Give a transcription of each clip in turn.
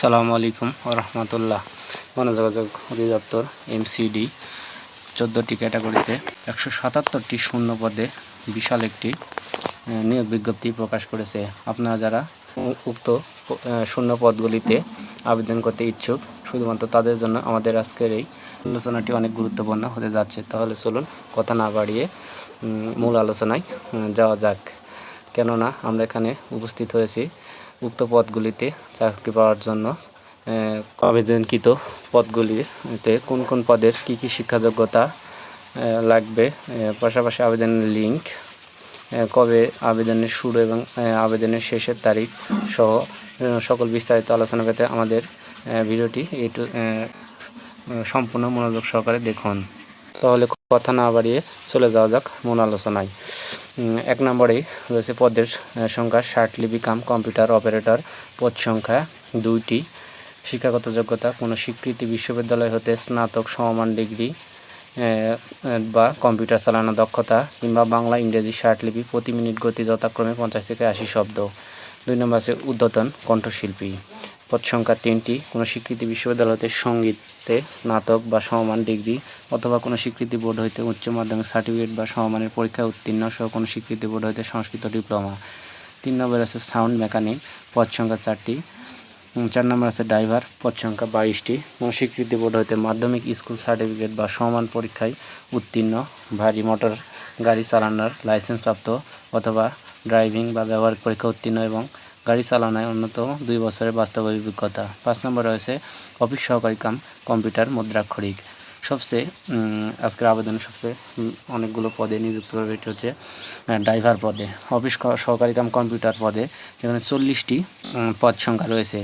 সালামু আলাইকুম রহমতুল্লাহ গণযোগাযোগ অধিদপ্তর এমসিডি চোদ্দোটি ক্যাটাগরিতে একশো সাতাত্তরটি শূন্য পদে বিশাল একটি নিয়োগ বিজ্ঞপ্তি প্রকাশ করেছে। আপনারা যারা উক্ত শূন্য পদগুলিতে আবেদন করতে ইচ্ছুক, শুধুমাত্র তাদের জন্য আমাদের আজকের এই আলোচনাটি অনেক গুরুত্বপূর্ণ হতে যাচ্ছে। তাহলে চলুন কথা না বাড়িয়ে মূল আলোচনায় যাওয়া যাক। কেননা আমরা এখানে উপস্থিত হয়েছি উক্ত পদগুলিতে চাকরি পাওয়ার জন্য আবেদনকৃত পদগুলিতে কোন কোন পদের কী কী শিক্ষাযোগ্যতা লাগবে পাশাপাশি আবেদনের লিঙ্ক কবে আবেদনের শুরু এবং আবেদনের শেষের তারিখ সহ সকল বিস্তারিত আলোচনা পেতে আমাদের ভিডিওটি একটু সম্পূর্ণ মনোযোগ সহকারে দেখুন। তাহলে কথা না বাড়িয়ে চলে যাওয়া যাক মূল আলোচনায়। এক নম্বরে রয়েছে পদের সংখ্যা, ষাট লিপি কাম, কম্পিউটার অপারেটর, পদ সংখ্যা দুইটি, শিক্ষাগত যোগ্যতা, কোনো স্বীকৃতি বিশ্ববিদ্যালয় হতে স্নাতক, সমমান ডিগ্রি বা কম্পিউটার চালানো দক্ষতা, কিংবা বাংলা, ইংরেজি, ষাট লিপি, প্রতি মিনিট গতি যথাক্রমে পঞ্চাশ থেকে আশি শব্দ। দুই নম্বর আছে উদ্যতন কণ্ঠশিল্পী। পদ সংখ্যা তিনটি। কোনো স্বীকৃতি বিশ্ববিদ্যালয় হতে সঙ্গীতে স্নাতক বা সমমান ডিগ্রি অথবা কোনো স্বীকৃতি বোর্ড হইতে উচ্চ মাধ্যমিক সার্টিফিকেট বা সমমানের পরীক্ষায় উত্তীর্ণ সহ কোনো স্বীকৃতি বোর্ড হইতে সংস্কৃত ডিপ্লোমা। তিন নম্বর আছে সাউন্ড মেকানিক, পদ সংখ্যা চারটি। চার নম্বর আছে ড্রাইভার, পদ সংখ্যা বাইশটি। কোনো স্বীকৃতি বোর্ড হইতে মাধ্যমিক স্কুল সার্টিফিকেট বা সমান পরীক্ষায় উত্তীর্ণ, ভারী মোটর গাড়ি চালানোর লাইসেন্সপ্রাপ্ত অথবা ড্রাইভিং বা ব্যবহারিক পরীক্ষা উত্তীর্ণ এবং গাড়ি চালানোয় অন্যতম দুই বছরের বাস্তব অভিজ্ঞতা। পাঁচ নম্বর রয়েছে অফিস সহকারী কাম, কম্পিউটার, মুদ্রাক্ষরিক। সবচেয়ে আজকের আবেদনে সবচেয়ে অনেকগুলো পদে নিযুক্ত করবে এটি হচ্ছে ড্রাইভার পদে। অফিস সহকারী কাম, কম্পিউটার পদে যেখানে চল্লিশটি পদ সংখ্যা রয়েছে।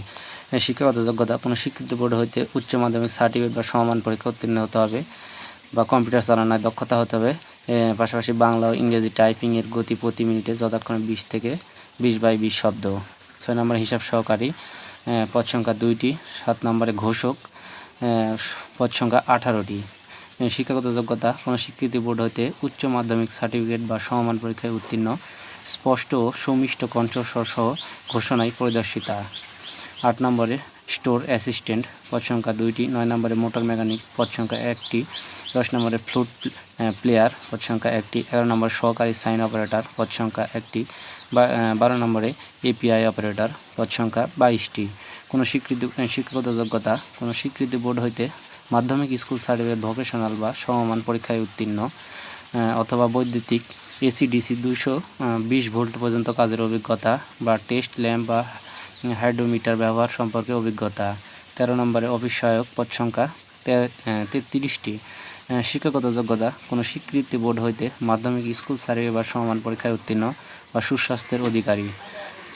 শিক্ষাগত যোগ্যতা কোনো শিক্ষিত বোর্ড হইতে উচ্চ মাধ্যমিক সার্টিফিকেট বা সমান পরীক্ষা উত্তীর্ণ হতে হবে বা কম্পিউটার চালানোর দক্ষতা হতে হবে। পাশাপাশি বাংলা ও ইংরেজি টাইপিংয়ের গতি প্রতি মিনিটে যথাক্রমে বিশ থেকে বিশ বাই বিশ শব্দ। ছয় নম্বরে হিসাব সহকারী পদ সংখ্যা দুইটি, সাত নম্বরে ঘোষক পদ সংখ্যা আঠারোটি। শিক্ষাগত যোগ্যতা, কোনো স্বীকৃতি বোর্ড হতে উচ্চ মাধ্যমিক সার্টিফিকেট বা সমমান পরীক্ষায় উত্তীর্ণ, স্পষ্ট ও সুমিষ্ট কণ্ঠস্বর সহ ঘোষণায় পরিদর্শিতা। আট নম্বরে স্টোর অ্যাসিস্ট্যান্ট পদ সংখ্যা দুইটি, নয় নম্বরে মোটর মেকানিক পদ সংখ্যা একটি, দশ নম্বরে ফ্লুট প্লেয়ার পদ সংখ্যা একটি, এগারো নম্বর সহকারী সাইন অপারেটর পদ সংখ্যা একটি বারো নম্বরে এপিআই অপারেটর পদ সংখ্যা বাইশটি। কোনো স্বীকৃতি শিক্ষাগত যোগ্যতা, কোনো স্বীকৃতি বোর্ড হইতে মাধ্যমিক স্কুল সার্টিফিকেট ভোকেশনাল বা সমমান পরীক্ষায় উত্তীর্ণ অথবা বৈদ্যুতিক এসিডিসি দুইশো বিশ ভোল্ট পর্যন্ত কাজের অভিজ্ঞতা বা টেস্ট ল্যাম্প বা হাইড্রোমিটার ব্যবহার সম্পর্কে অভিজ্ঞতা। তেরো নম্বরে অফিস সহায়ক পদ সংখ্যা তেত্রিশটি। শিক্ষাগত যোগ্যতা, কোনো স্বীকৃতি বোর্ড হইতে মাধ্যমিক স্কুল সার্ভে বা সমান পরীক্ষায় উত্তীর্ণ বা সুস্বাস্থ্যের অধিকারী।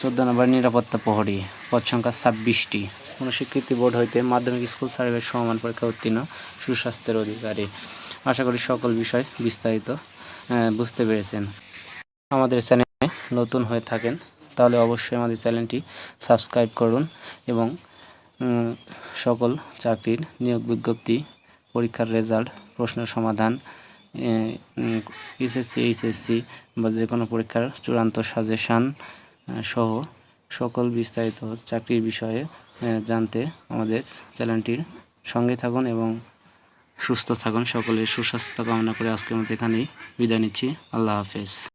চোদ্দ নম্বর নিরাপত্তা প্রহরী, পদ সংখ্যা ছাব্বিশটি। কোনো স্বীকৃতি বোর্ড হইতে মাধ্যমিক স্কুল সার্ভে সমান পরীক্ষা উত্তীর্ণ, সুস্বাস্থ্যের অধিকারী। আশা করি সকল বিষয় বিস্তারিত বুঝতে পেরেছেন। আমাদের চ্যানেলে নতুন হয়ে থাকেন তাহলে অবশ্যই আমাদের চ্যানেলটি সাবস্ক্রাইব করুন এবং সকল চাকরির নিয়োগ বিজ্ঞপ্তি, পরীক্ষার রেজাল্ট, প্রশ্ন সমাধান এসএসসি, এইচএসসি বা যে কোনো পরীক্ষার চূড়ান্ত সাজেশান সহ সকল বিস্তারিত চাকরির বিষয়ে জানতে আমাদের চ্যানেলটির সঙ্গে থাকুন এবং সুস্থ থাকুন। সকলের সুস্বাস্থ্য কামনা করে আজকের মতো এখানেই বিদায় নিচ্ছি। আল্লাহ হাফেজ।